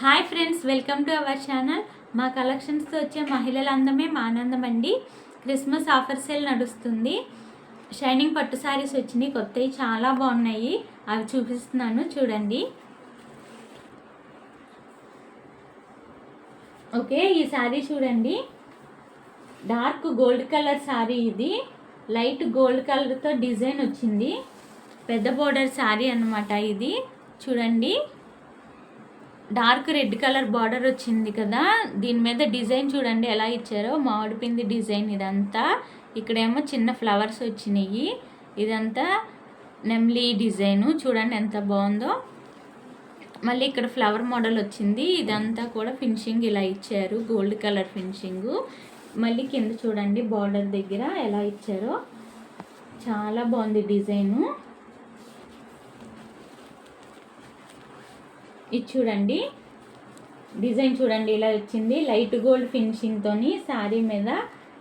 Hi friends welcome to our channel మా కలెక్షన్స్తో వచ్చే మహిళల అందమే మా ఆనందం అండి. క్రిస్మస్ ఆఫర్ సేల్ నడుస్తుంది. షైనింగ్ పట్టు శారీస్ వచ్చినాయి. కొత్తవి చాలా బాగున్నాయి. అవి చూపిస్తున్నాను చూడండి. ఓకే ఈ శారీ చూడండి. డార్క్ గోల్డ్ కలర్ శారీ ఇది. లైట్ గోల్డ్ కలర్తో డిజైన్ వచ్చింది. పెద్ద బోర్డర్ శారీ అన్నమాట ఇది. చూడండి. డార్క్ రెడ్ కలర్ బార్డర్ వచ్చింది కదా దీని మీద డిజైన్ చూడండి ఎలా ఇచ్చారో. మామిడి పిండి డిజైన్ ఇదంతా. ఇక్కడేమో చిన్న ఫ్లవర్స్ వచ్చినాయి. ఇదంతా నెమ్లీ డిజైను. చూడండి ఎంత బాగుందో. మళ్ళీ ఇక్కడ ఫ్లవర్ మోడల్ వచ్చింది. ఇదంతా కూడా ఫినిషింగ్ ఇలా ఇచ్చారు. Gold colour finishing. మళ్ళీ కింద చూడండి బార్డర్ దగ్గర ఎలా ఇచ్చారో. చాలా బాగుంది డిజైను. ఇది చూడండి. డిజైన్ చూడండి ఇలా వచ్చింది. లైట్ గోల్డ్ ఫినిషింగ్తో శారీ మీద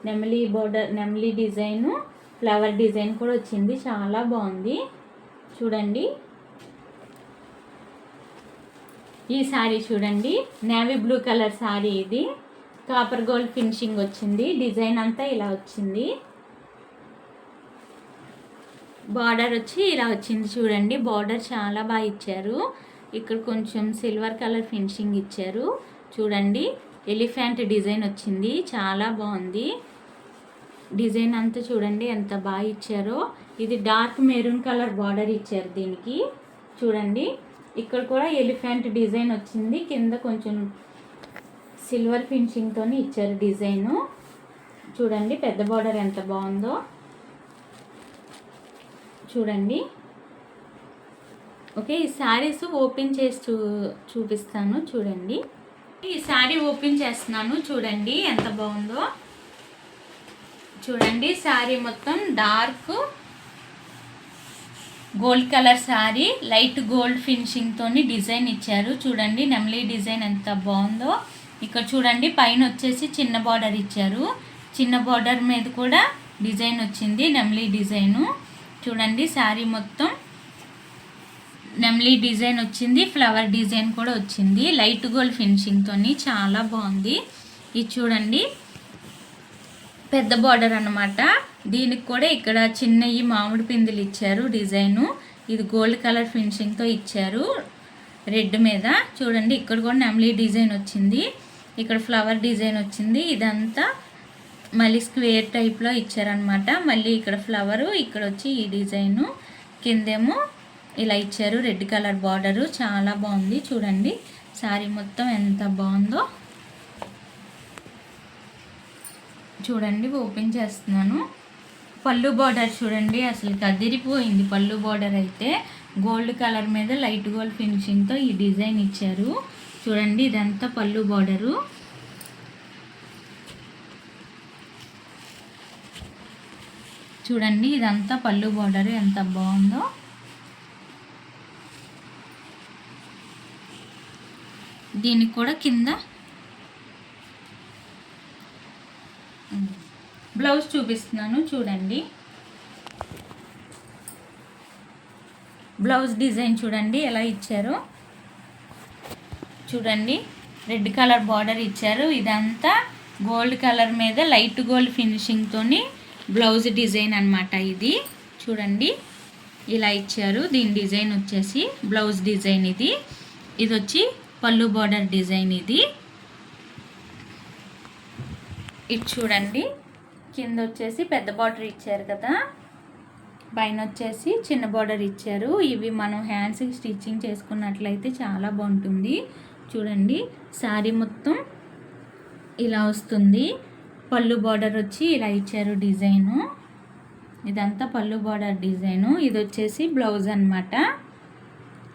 నెమలి బోర్డర్ నెమలి డిజైను ఫ్లవర్ డిజైన్ కూడా వచ్చింది. చాలా బాగుంది. చూడండి. ఈ శారీ చూడండి. నేవీ బ్లూ కలర్ శారీ ఇది. కాపర్ గోల్డ్ ఫినిషింగ్ వచ్చింది. డిజైన్ అంతా ఇలా వచ్చింది. బార్డర్ వచ్చి ఇలా వచ్చింది చూడండి. బార్డర్ చాలా బాగా ఇచ్చారు. ఇక్కడ కొంచెం సిల్వర్ కలర్ ఫినిషింగ్ ఇచ్చారు. చూడండి ఎలిఫెంట్ డిజైన్ వచ్చింది. చాలా బాగుంది. డిజైన్ అంతా చూడండి ఎంత బాగా ఇచ్చారో. ఇది డార్క్ మెరూన్ కలర్ బార్డర్ ఇచ్చారు దీనికి. చూడండి ఇక్కడ కూడా ఎలిఫెంట్ డిజైన్ వచ్చింది. కింద కొంచెం సిల్వర్ ఫినిషింగ్తో ఇచ్చారు డిజైను. చూడండి పెద్ద బార్డర్ ఎంత బాగుందో. చూడండి ఓకే ఈ శారీస్ ఓపెన్ చేసి చూ చూపిస్తాను చూడండి. ఈ శారీ ఓపెన్ చేస్తున్నాను చూడండి ఎంత బాగుందో. చూడండి శారీ మొత్తం dark gold colour sari light gold ఫినిషింగ్తో design ఇచ్చారు. చూడండి నెమలీ డిజైన్ ఎంత బాగుందో. ఇక్కడ చూడండి పైన వచ్చేసి చిన్న బార్డర్ ఇచ్చారు. చిన్న బార్డర్ మీద కూడా డిజైన్ వచ్చింది నెమలీ డిజైను. చూడండి శారీ మొత్తం నెమ్లీ డిజైన్ వచ్చింది ఫ్లవర్ డిజైన్ కూడా వచ్చింది. లైట్ గోల్డ్ ఫినిషింగ్తో చాలా బాగుంది. ఇది చూడండి. పెద్ద బార్డర్ అనమాట దీనికి కూడా ఇక్కడ చిన్నవి మామిడి పిందులు ఇచ్చారు డిజైను. ఇది గోల్డ్ కలర్ ఫినిషింగ్తో ఇచ్చారు రెడ్ మీద. చూడండి ఇక్కడ కూడా నెమ్లీ డిజైన్ వచ్చింది. ఇక్కడ ఫ్లవర్ డిజైన్ వచ్చింది. ఇదంతా మళ్ళీ స్క్వేర్ టైప్లో ఇచ్చారనమాట మళ్ళీ ఇక్కడ ఫ్లవరు ఇక్కడ వచ్చి ఈ డిజైను. కిందేమో ఇలా ఇచ్చారు. రెడ్ కలర్ బార్డరు చాలా బాగుంది. చూడండి. శారీ మొత్తం ఎంత బాగుందో. చూడండి ఓపెన్ చేస్తున్నాను. పళ్ళు బార్డర్ చూడండి. అసలు కదిరిపోయింది పళ్ళు బార్డర్ అయితే. గోల్డ్ కలర్ మీద లైట్ గోల్డ్ ఫినిషింగ్తో ఈ డిజైన్ ఇచ్చారు. చూడండి ఇదంతా పళ్ళు బార్డరు చూడండి ఇదంతా పళ్ళు బార్డర్ ఎంత బాగుందో. దీనికి కూడా కింద బ్లౌజ్ చూపిస్తున్నాను చూడండి. బ్లౌజ్ డిజైన్ చూడండి ఎలా ఇచ్చారు. చూడండి రెడ్ కలర్ బార్డర్ ఇచ్చారు. ఇదంతా గోల్డ్ కలర్ మీద లైట్ గోల్డ్ ఫినిషింగ్తోని బ్లౌజ్ డిజైన్ అనమాట ఇది. చూడండి ఇలా ఇచ్చారు. దీని డిజైన్ వచ్చేసి బ్లౌజ్ డిజైన్ ఇది. ఇది వచ్చి పళ్ళు బార్డర్ డిజైన్ ఇది. ఇది చూడండి. కింద వచ్చేసి పెద్ద బార్డర్ ఇచ్చారు కదా. పైన వచ్చేసి చిన్న బార్డర్ ఇచ్చారు. ఇవి మనం హ్యాండ్స్కి స్టిచ్చింగ్ చేసుకున్నట్లయితే చాలా బాగుంటుంది. చూడండి శారీ మొత్తం ఇలా వస్తుంది. పళ్ళు బార్డర్ వచ్చి ఇలా ఇచ్చారు డిజైను. ఇదంతా పళ్ళు బార్డర్ డిజైను. ఇది వచ్చేసి బ్లౌజ్ అనమాట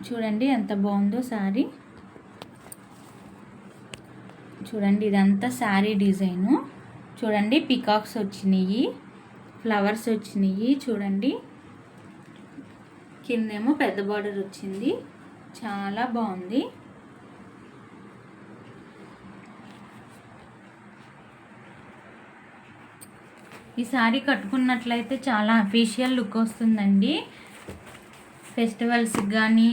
చూడండి ఎంత బాగుందో శారీ చూడండి ఇదంతా శారీ డిజైను. చూడండి పికాక్స్ వచ్చినాయి ఫ్లవర్స్ వచ్చినాయి చూడండి. కిందేమో పెద్ద బార్డర్ వచ్చింది. చాలా బాగుంది. ఈ శారీ కట్టుకున్నట్లయితే చాలా అఫీషియల్ లుక్ వస్తుందండి. ఫెస్టివల్స్కి కానీ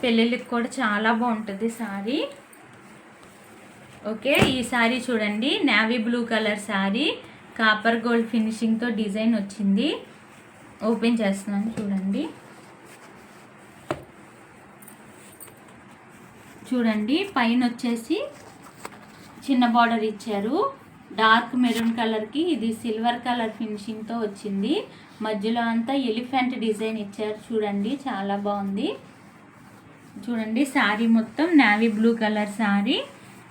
పెళ్ళిళ్ళకి కూడా చాలా బాగుంటుంది శారీ. ఓకే ఈ శారీ చూడండి. Navy blue colour sari. Copper gold ఫినిషింగ్తో design వచ్చింది. ఓపెన్ చేస్తున్నాను చూడండి. చూడండి పైన వచ్చేసి చిన్న బార్డర్ ఇచ్చారు. డార్క్ మెరూన్ కలర్కి ఇది సిల్వర్ కలర్ ఫినిషింగ్తో వచ్చింది. మధ్యలో అంతా ఎలిఫెంట్ డిజైన్ ఇచ్చారు చూడండి చాలా బాగుంది. చూడండి శారీ మొత్తం navy blue colour sari.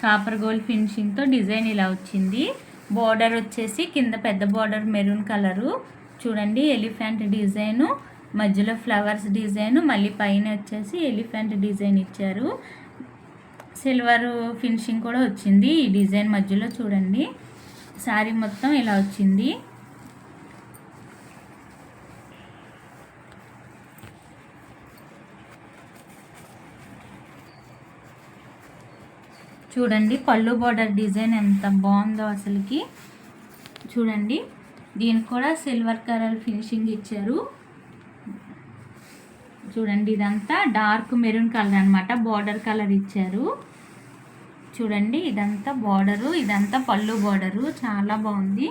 Copper gold ఫినిషింగ్తో design ఇలా వచ్చింది. బోర్డర్ వచ్చేసి కింద పెద్ద బోర్డర్ మెరూన్ కలరు. చూడండి ఎలిఫెంట్ డిజైను మధ్యలో ఫ్లవర్స్ డిజైన్ మళ్ళీ పైన వచ్చేసి ఎలిఫెంట్ డిజైన్ ఇచ్చారు. సిల్వర్ ఫినిషింగ్ కూడా వచ్చింది. ఈ డిజైన్ మధ్యలో చూడండి శారీ మొత్తం ఇలా వచ్చింది. చూడండి పళ్ళు బార్డర్ డిజైన్ ఎంత బాగుందో అసలుకి. చూడండి దీనికి కూడా సిల్వర్ కలర్ ఫినిషింగ్ ఇచ్చారు. చూడండి ఇదంతా డార్క్ మెరూన్ కలర్ అనమాట బార్డర్ కలర్ ఇచ్చారు. చూడండి ఇదంతా బార్డరు ఇదంతా పళ్ళు బార్డరు చాలా బాగుంది.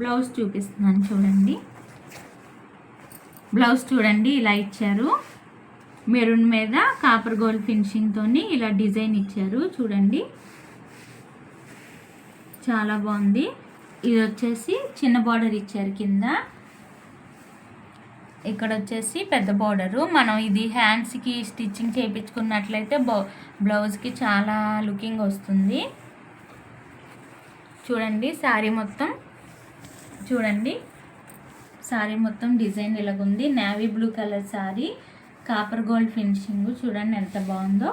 బ్లౌజ్ చూపిస్తున్నాను చూడండి. బ్లౌజ్ చూడండి ఇలా ఇచ్చారు. మెరూన్ మీద కాపర్ గోల్డ్ ఫినిషింగ్తో ఇలా డిజైన్ ఇచ్చారు. చూడండి. చాలా బాగుంది. ఇది వచ్చేసి చిన్న బార్డర్ ఇచ్చారు కింద. ఇక్కడ వచ్చేసి పెద్ద బార్డరు. మనం ఇది హ్యాండ్స్కి స్టిచ్చింగ్ చేయించుకున్నట్లయితే బ్లౌజ్కి చాలా లుకింగ్ వస్తుంది. చూడండి శారీ మొత్తం. చూడండి. శారీ మొత్తం design ఇలాగుంది. Navy blue colour sari copper gold finishing చూడండి ఎంత బాగుందో.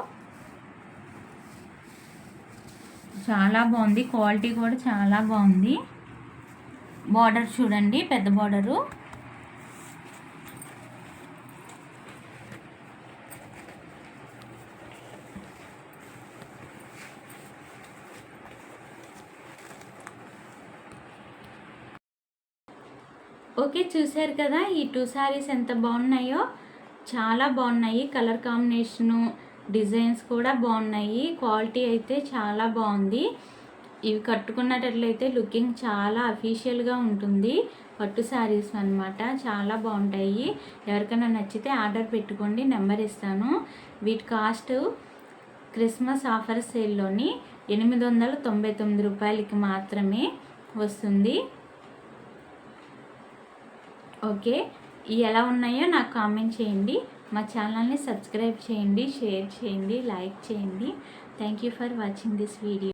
చాలా బాగుంది. క్వాలిటీ కూడా చాలా బాగుంది. బార్డర్ చూడండి పెద్ద బార్డరు. ఓకే చూశారు కదా ఈ టూ శారీస్ ఎంత బాగున్నాయో. చాలా బాగున్నాయి. కలర్ కాంబినేషను డిజైన్స్ కూడా బాగున్నాయి. క్వాలిటీ అయితే చాలా బాగుంది. ఇవి కట్టుకున్నట్లయితే లుకింగ్ చాలా అఫీషియల్గా ఉంటుంది. పట్టు శారీస్ అనమాట చాలా బాగుంటాయి. ఎవరికైనా నచ్చితే ఆర్డర్ పెట్టుకోండి నెంబర్ ఇస్తాను. వీటి కాస్ట్ క్రిస్మస్ ఆఫర్ సేల్లోని ఎనిమిది వందల తొంభై తొమ్మిది రూపాయలకి మాత్రమే వస్తుంది. ఓకే ఎలా ఉన్నాయో నాకు కామెంట్ చేయండి. మా ఛానల్ని సబ్స్క్రైబ్ చేయండి షేర్ చేయండి లైక్ చేయండి. Thank you for watching this video